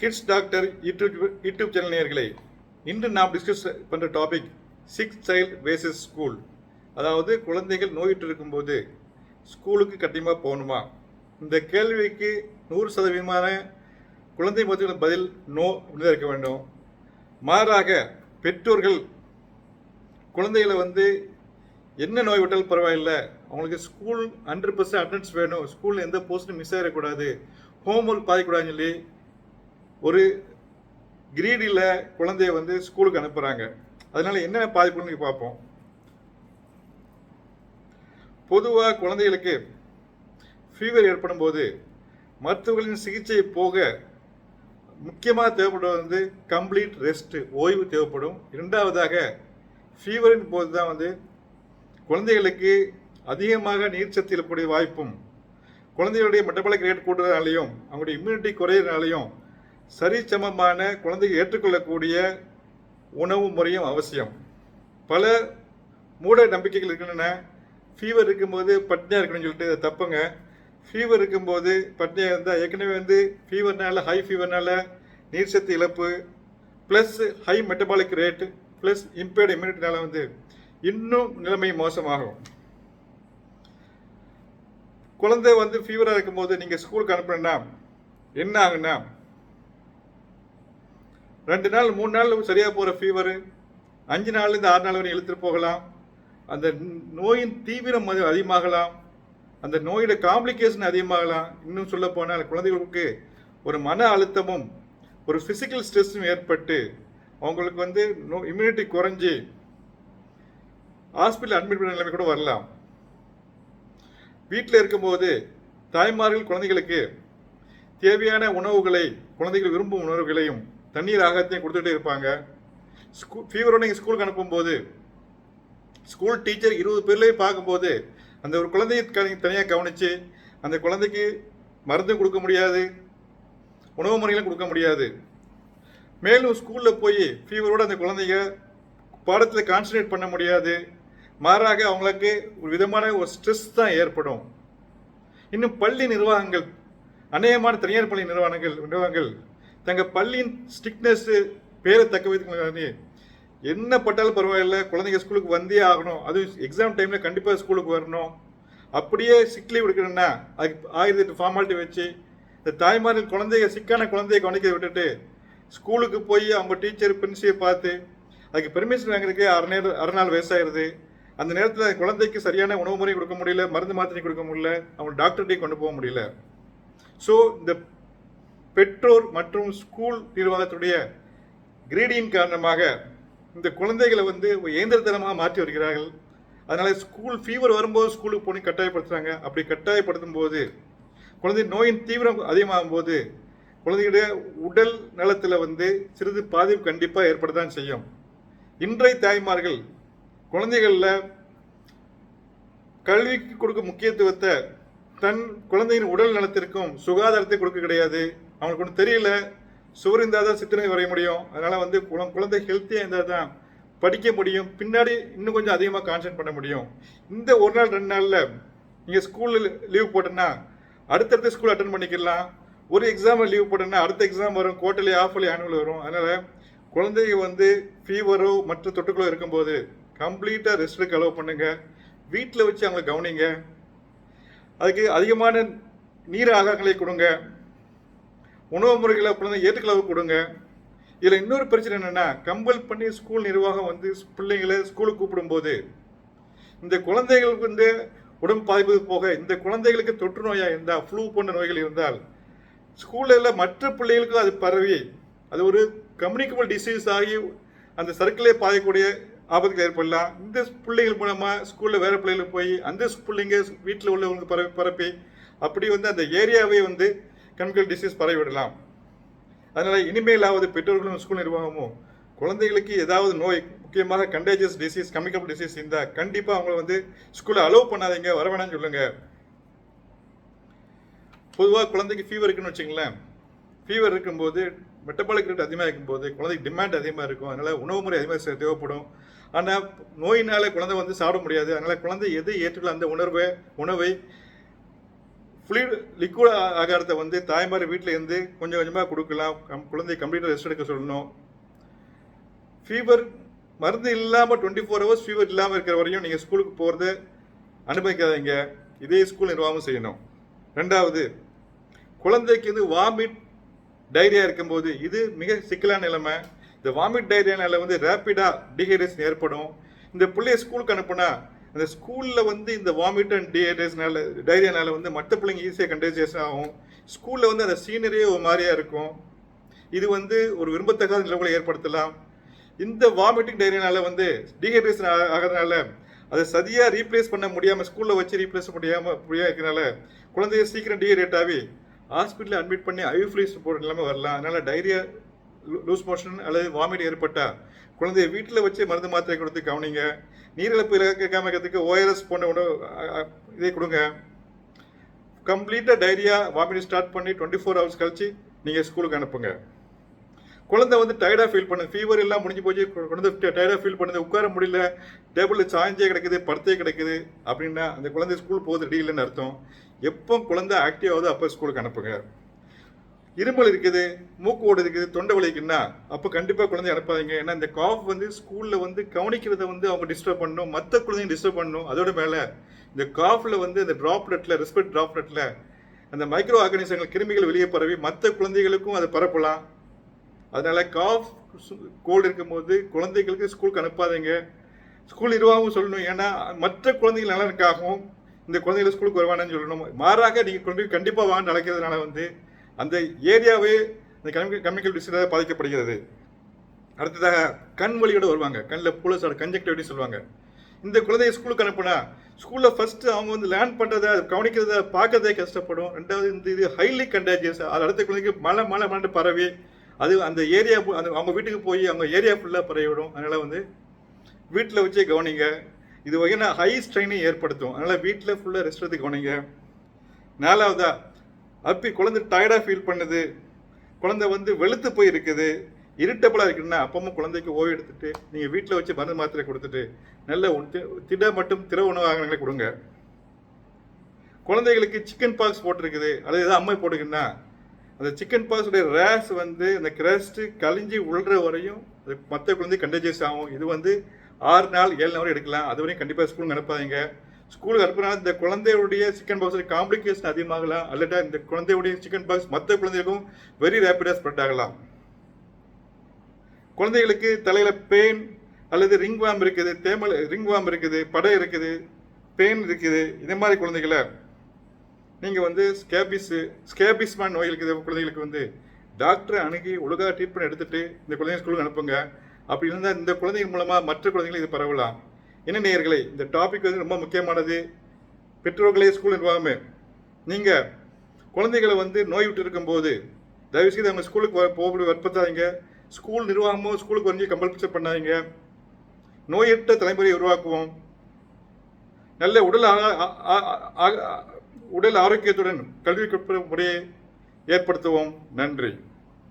Kids doctor YouTube YouTube channel நேயர்களே இன்று நாம் டிஸ்கஸ் பண்ணுற topic six child ways school அதாவது குழந்தைகள் நோயிட்டு இருக்கும்போது ஸ்கூலுக்கு கண்டிப்பாக போகணுமா? இந்த கேள்விக்கு நூறு சதவீதமான குழந்தை மருத்துவ பதில் நோ அப்படின்னு இருக்க வேண்டும். மாறாக பெற்றோர்கள் குழந்தைகளை வந்து என்ன நோய் விட்டாலும் பரவாயில்லை அவங்களுக்கு ஸ்கூல் ஹண்ட்ரட் பர்சன்ட் அட்டன்ஸ் வேணும். ஸ்கூலில் எந்த போஸ்ட்டும் மிஸ் ஆகிடக்கூடாது ஹோம்ஒர்க் பாதிக்கூடாதுன்னு சொல்லி ஒரு கிரீடியில் குழந்தைய வந்து ஸ்கூலுக்கு அனுப்புகிறாங்க அதனால என்னென்ன பாதிப்புன்னு பார்ப்போம். பொதுவாக குழந்தைகளுக்கு ஃபீவர் ஏற்படும் போது மருத்துவர்களின் சிகிச்சை போக முக்கியமாக தேவைப்படுவது வந்து கம்ப்ளீட் ரெஸ்ட்டு ஓய்வு தேவைப்படும். இரண்டாவதாக ஃபீவரின் போது தான் வந்து குழந்தைகளுக்கு அதிகமாக நீர் சத்து இழக்கக்கூடிய வாய்ப்பும் குழந்தைகளுடைய மெட்டபாலிக் ரேட் கூட்டுறதுனாலையும் அவங்களுடைய இம்யூனிட்டி குறையிறதுனாலையும் சரிசமமான குழந்தைகள் ஏற்றுக்கொள்ளக்கூடிய உணவு முறையும் அவசியம். பல மூட நம்பிக்கைகள் இருக்கின்றன. ஃபீவர் இருக்கும்போது பட்னியாக இருக்கணும்னு சொல்லிட்டு அது தப்புங்க. ஃபீவர் இருக்கும்போது பட்னியாக இருந்தால் ஏற்கனவே வந்து ஃபீவர்னால ஹை ஃபீவர்னால நீர் சத்து இழப்பு plus high metabolic rate plus impaired இம்யூனிட்டினால வந்து இன்னும் நிலைமை மோசமாகும். குழந்தை வந்து ஃபீவராக இருக்கும்போது நீங்கள் ஸ்கூலுக்கு அனுப்புனா என்ன ஆகுன்னா ரெண்டு நாள் மூணு நாள் சரியாக போகிற ஃபீவரு அஞ்சு நாள்லேருந்து ஆறு நாள் வரை இழுத்துட்டு போகலாம். அந்த நோயின் தீவிரம் அது அதிகமாகலாம். அந்த நோயோட காம்ப்ளிகேஷன் அதிகமாகலாம். இன்னும் சொல்ல போனால் குழந்தைகளுக்கு ஒரு மன அழுத்தமும் ஒரு ஃபிசிக்கல் ஸ்ட்ரெஸ்ஸும் ஏற்பட்டு அவங்களுக்கு வந்து நோ இம்யூனிட்டி குறைஞ்சி ஹாஸ்பிட்டல் அட்மிட் பண்ண நிலைமை கூட வரலாம். வீட்டில் இருக்கும்போது தாய்மார்கள் குழந்தைகளுக்கு தேவையான உணவுகளை குழந்தைகள் விரும்பும் உணவுகளையும் தண்ணீர் ஆகத்தையும் கொடுத்துட்டே இருப்பாங்க. ஸ்கூல் ஃபீவரோட நீங்கள் ஸ்கூலுக்கு அனுப்பும்போது ஸ்கூல் டீச்சர் இருபது பேர்லேயும் பார்க்கும்போது அந்த ஒரு குழந்தையை தனியாக கவனித்து அந்த குழந்தைக்கு மருந்தும் கொடுக்க முடியாது உணவு முறைகளும் கொடுக்க முடியாது. மேலும் ஸ்கூலில் போய் ஃபீவரோடு அந்த குழந்தைங்க பாடத்தில் கான்சன்ட்ரேட் பண்ண முடியாது. மாறாக அவங்களுக்கு ஒரு விதமான ஒரு ஸ்ட்ரெஸ் தான் ஏற்படும். இன்னும் பள்ளி நிர்வாகங்கள் அநேகமான தனியார் பள்ளி நிர்வாகங்கள் நிர்வாகங்கள் தங்கள் பள்ளியின் ஸ்ட்ரிக்னஸ் பேரை தக்க வைத்துக்க என்ன பட்டாலும் பரவாயில்ல குழந்தைங்க ஸ்கூலுக்கு வந்தே ஆகணும். அதுவும் எக்ஸாம் டைமில் கண்டிப்பாக ஸ்கூலுக்கு வரணும். அப்படியே சிக் லீவ் எடுக்கணும்னா அதுக்கு ஆயிரத்தி எட்டு ஃபார்மாலிட்டி வச்சு இந்த தாய்மார்கள் குழந்தைய சிக்கான குழந்தைய கவனிக்க விட்டுட்டு ஸ்கூலுக்கு போய் அவங்க டீச்சர் பிரின்சியை பார்த்து அதுக்கு பெர்மிஷன் வாங்குறதுக்கு அரை நேரம் அரை நாள் அந்த நேரத்தில் குழந்தைக்கு சரியான உணவு முறை கொடுக்க முடியல மருந்து மாத்திரை கொடுக்க முடியல அவங்க டாக்டர்கிட்டையும் கொண்டு போக முடியல. ஸோ இந்த பெற்றோர் மற்றும் ஸ்கூல் நிர்வாகத்துடைய கிரீடியின் காரணமாக இந்த குழந்தைகளை வந்து இயந்திரத்தனமாக மாற்றி வருகிறார்கள். அதனால் ஸ்கூல் ஃபீவர் வரும்போது ஸ்கூலுக்கு போய் கட்டாயப்படுத்துகிறாங்க அப்படி கட்டாயப்படுத்தும் போது குழந்தை நோயின் தீவிரம் அதிகமாகும் போது குழந்தையுடைய உடல் நலத்தில் வந்து சிறிது பாதிப்பு கண்டிப்பாக ஏற்படத்தான் செய்யும். இன்றைய தாய்மார்கள் குழந்தைகளில் கல்விக்கு கொடுக்கும் முக்கியத்துவத்தை தன் குழந்தையின் உடல் நலத்திற்கும் சுகாதாரத்தை கொடுக்க கிடையாது. அவங்களுக்கு ஒன்றும் தெரியல. சுவர் இருந்தால் தான் சித்திரை வரைய முடியும். அதனால் வந்து குழ- குழந்தை ஹெல்த்தியாக இருந்தால் தான் படிக்க முடியும். பின்னாடி இன்னும் கொஞ்சம் அதிகமாக கான்சன்ட் பண்ண முடியும். இந்த ஒரு நாள் ரெண்டு நாளில் நீங்கள் ஸ்கூலில் லீவ் போட்டோன்னா அடுத்தடுத்த ஸ்கூல் அட்டன் பண்ணிக்கலாம் ஒரு எக்ஸாமில் லீவ் போட்டோன்னா அடுத்த எக்ஸாம் வரும். குவார்ட்டர்லி ஆஃபர்லி ஆனுவல் வரும். அதனால் குழந்தைங்க வந்து ஃபீவரோ மற்ற தொட்டுக்களோ இருக்கும்போது கம்ப்ளீட்டாக ரெஸ்ட்டுக்கு அலோவ் பண்ணுங்கள் வீட்டில் வச்சு அவங்களை கவனிங்க. அதுக்கு அதிகமான நீர் ஆகாரங்களை கொடுங்க. உணவு முறைகளை குழந்தை ஏற்றுக்களவு கொடுங்க. இதில் இன்னொரு பிரச்சனை என்னென்னா கம்பல் பண்ணி ஸ்கூல் நிர்வாகம் வந்து பிள்ளைங்களை ஸ்கூலுக்கு கூப்பிடும்போது இந்த குழந்தைகளுக்கு வந்து உடம்பு பாதிப்பது போக இந்த குழந்தைகளுக்கு தொற்று நோயாக இருந்தால் ஃப்ளூ போன்ற நோய்கள் இருந்தால் ஸ்கூலில் மற்ற பிள்ளைகளுக்கும் அது பரவி அது ஒரு கம்யூனிகபிள் டிசீஸ் ஆகி அந்த சர்க்கிளே பாயக்கூடிய ஆபத்துகள் ஏற்படலாம். இந்த பிள்ளைகள் மூலமாக ஸ்கூலில் வேறு பிள்ளைகளுக்கு போய் அந்த பிள்ளைங்க வீட்டில் உள்ளவங்களுக்கு பரப்பி பரப்பி அப்படி வந்து அந்த ஏரியாவே வந்து கண்கள் டிசீஸ் பரவிவிடலாம். அதனால் இனிமேலாவது பெற்றோர்களும் ஸ்கூல் நிர்வாகமும் குழந்தைகளுக்கு ஏதாவது நோய் முக்கியமாக கண்டேஜியஸ் டிசீஸ் கெமிக்கல் டிசீஸ் இருந்தால் கண்டிப்பாக அவங்கள வந்து ஸ்கூலில் அலோவ் பண்ணாதீங்க வர வேணாம்னு சொல்லுங்கள் பொதுவாக குழந்தைக்கு ஃபீவர் இருக்குன்னு வச்சுங்களேன் ஃபீவர் இருக்கும்போது மெட்டபாலிக் ரேட் அதிகமாக இருக்கும்போது குழந்தைக்கு டிமாண்ட் அதிகமாக இருக்கும். அதனால் உணவு முறை அதிகமாக தேவைப்படும். ஆனால் நோயினால் குழந்தை வந்து சாப்பிட முடியாது. அதனால் குழந்தை எது ஏற்றுக்கொள்ள அந்த உணர்வை உணவை ஃப்ளூயிட் லிக்விட் ஆகாரத்தை வந்து தாய்மார் வீட்டில் இருந்து கொஞ்சம் கொஞ்சமாக கொடுக்கலாம். கம்- குழந்தை கம்ப்ளீட்டாக ரெஸ்ட் எடுக்க சொல்லணும். ஃபீவர் மருந்து இல்லாமல் டுவெண்ட்டி ஃபோர் ஹவர்ஸ் ஃபீவர் இல்லாமல் இருக்கிற வரையும் நீங்கள் ஸ்கூலுக்கு போகிறத அனுமதிக்காதீங்க. இதே ஸ்கூல் நிர்வாகம் செய்யணும். ரெண்டாவது குழந்தைக்கு வந்து வாமிட் டைரியா இருக்கும்போது இது மிக சிக்கலான நிலைமை. இந்த வாமிட் டைரியானால வந்து ரேப்பிடாக டீஹைட்ரேஷன் ஏற்படும். இந்த பிள்ளைய ஸ்கூலுக்கு அனுப்புனா அந்த ஸ்கூலில் வந்து இந்த வாமிட் அண்ட் டிஹைட்ரேஷனால டைரியானால வந்து மற்ற பிள்ளைங்க ஈஸியாக கண்டேஜியஸ் ஆகும். ஸ்கூலில் வந்து அந்த சீனரியே ஒரு மாதிரியா இருக்கும். இது வந்து ஒரு விரும்பத்தகாத நிலவுகளை ஏற்படுத்தலாம். இந்த வாமிட்டிங் டைரியனால வந்து டீஹைட்ரேஷன் ஆகிறதுனால அதை சரியாக ரீப்ளேஸ் பண்ண முடியாமல் ஸ்கூலில் வச்சு ரீப்ளேஸ் முடியாமல் முடியாம இருக்கிறனால குழந்தைய சீக்கிரம் டீஹைட்ரேட் ஆகி ஹாஸ்பிட்டலில் அட்மிட் பண்ணி ஐஃப்ரீஸ் போடுற நிலைமை வரலாம். அதனால் டைரியா லூஸ் மோஷன் அல்லது வாமிட் ஏற்பட்டால் குழந்தைய வீட்டில் வச்சு மருந்து மாத்திரை கொடுத்து கவனிங்க. நீரிழப்பு இறக்காம இருக்கிறதுக்கு ஓஆர்எஸ் போன்ற உணவு இதை கொடுங்க. கம்ப்ளீட்டாக டைரியா வாமிட் ஸ்டார்ட் பண்ணி டுவெண்ட்டி ஃபோர் ஹவர்ஸ் கழிச்சு நீங்கள் ஸ்கூலுக்கு அனுப்புங்க. குழந்தை வந்து டயர்டாக ஃபீல் பண்ணுது. ஃபீவர் எல்லாம் முடிஞ்சு போச்சு குழந்தை டயர்டாக ஃபீல் பண்ணுது. உட்கார முடியல. டேபிளில் சாய்ஞ்சே கிடைக்குது படுத்தே கிடைக்குது அப்படின்னா அந்த குழந்தை ஸ்கூல் போகுது ரெடி இல்லைன்னு அர்த்தம். எப்போ குழந்தை ஆக்டிவ் ஆகுதோ அப்போ ஸ்கூலுக்கு அனுப்புங்க. இருமல் இருக்குது மூக்கு ஓடு இருக்குது தொண்டை வலிக்குன்னா அப்போ கண்டிப்பாக குழந்தை அனுப்பாதீங்க. ஏன்னா இந்த காஃப் வந்து ஸ்கூலில் வந்து கவனிக்கிறத வந்து அவங்க டிஸ்டர்ப் பண்ணணும் மற்ற குழந்தைங்க டிஸ்டர்ப் பண்ணணும் அதோட மேலே இந்த காஃபில் வந்து இந்த ட்ராப்லெட்டில் ரெஸ்பெக்ட் ட்ராப்லெட்டில் அந்த மைக்ரோ ஆர்கனிசங்கள் கிருமிகள் வெளியே பரவி மற்ற குழந்தைகளுக்கும் அதை பரப்பலாம். அதனால் காஃப் கோல்டு இருக்கும்போது குழந்தைகளுக்கு ஸ்கூலுக்கு அனுப்பாதீங்க. ஸ்கூல் நிர்வாகம் சொல்லணும். ஏன்னா மற்ற குழந்தைகள் நலனுக்காகவும் இந்த குழந்தைகள் ஸ்கூலுக்கு வருவானு சொல்லணும். மாறாக நீங்கள் குழந்தைகள் கண்டிப்பாக வாங்க நடக்கிறதுனால வந்து அந்த ஏரியாவே இந்த கெமிக்கல் டிசீஸாக பாதிக்கப்படுகிறது. அடுத்ததாக கண் வழியோடு வருவாங்க. கண்ணில் புலசோட கன்ஜெக்டிவிட்டி சொல்லுவாங்க. இந்த குழந்தைய ஸ்கூலுக்கு அனுப்புனா ஸ்கூலில் ஃபஸ்ட்டு அவங்க வந்து லேர்ன் பண்ணுறத கவனிக்கிறத பார்க்கறதே கஷ்டப்படும். ரெண்டாவது இந்த இது ஹைலி கண்டாஜியஸ் அது அடுத்த குழந்தைக்கு மழை மழை மழை பரவி அது அந்த ஏரியா அந்த அவங்க வீட்டுக்கு போய் அவங்க ஏரியா ஃபுல்லாக பரவிவிடும். அதனால் வந்து வீட்டில் வச்சே கவனிங்க. இது வகையான ஹை ஸ்ட்ரெயினை ஏற்படுத்தும். அதனால் வீட்டில் ஃபுல்லாக ரெஸ்ட் எடுத்து கவனிங்க. நாலாவதாக அப்பி குழந்தை டயர்டாக ஃபீல் பண்ணுது. குழந்தை வந்து வெளுத்து போய் இருக்குது இரிட்டபிளாக இருக்குன்னா அப்பமும் குழந்தைக்கு ஓய்வு எடுத்துட்டு நீங்கள் வீட்டில் வச்சு மருந்து மாத்திரை கொடுத்துட்டு நல்ல திட மற்றும் திர உணவு கொடுங்க. குழந்தைகளுக்கு சிக்கன் பாக்ஸ் போட்டிருக்குது. அது ஏதாவது அம்மை போட்டுக்குன்னா அந்த சிக்கன் பாக்ஸுடைய ரேஸ் வந்து அந்த கிரஸ்ட்டு கழிஞ்சி உள்ற வரையும் அது மற்ற குழந்தை கண்டஜியஸ் ஆகும். இது வந்து ஆறு நாள் ஏழு நாள் எடுக்கலாம். அது வரையும் கண்டிப்பாக ஸ்கூலுக்கு அனுப்பாதீங்க. ஸ்கூலுக்கு அனுப்புனா இந்த குழந்தையுடைய சிக்கன் பாக்ஸ் காம்ப்ளிகேஷன் அதிகமாகலாம். அல்லட்டா இந்த குழந்தையுடைய சிக்கன் பாக்ஸ் மற்ற குழந்தைகளுக்கும் வெரி ரேப்பிடாக ஸ்ப்ரெட் ஆகலாம். குழந்தைகளுக்கு தலையில் பெயின் அல்லது ரிங் வாம் இருக்குது தேமல் ரிங் வாம் இருக்குது படை இருக்குது பெயின் இருக்குது இதே மாதிரி குழந்தைகளை நீங்கள் வந்து ஸ்கேபிஸு ஸ்கேபிஸ்மான் நோய் இருக்குது குழந்தைகளுக்கு வந்து டாக்டரை அணுகி ஒழுங்காக ட்ரீட்மெண்ட் எடுத்துகிட்டு இந்த குழந்தைங்க ஸ்கூலுக்கு அனுப்புங்க. அப்படி இருந்தால் இந்த குழந்தைங்க மூலமாக மற்ற குழந்தைகளும் இது பரவலாம். என்ன நேயர்களே இந்த டாபிக் வந்து ரொம்ப முக்கியமானது. பெற்றோர்களே ஸ்கூல் நிர்வாகமே. நீங்கள் குழந்தைகளை வந்து நோய் விட்டு இருக்கும்போது தயவுசெய்து அவங்க ஸ்கூலுக்கு வ- போக வற்புறுத்தாதீங்க. ஸ்கூல் நிர்வாகமும் ஸ்கூலுக்கு வந்து கம்பல்சர் பண்ணாதீங்க. நோயற்ற தலைமுறையை உருவாக்குவோம். நல்ல உடல் ஆ- உடல் ஆரோக்கியத்துடன் கல்வி கற்ப முறையை ஏற்படுத்துவோம். நன்றி.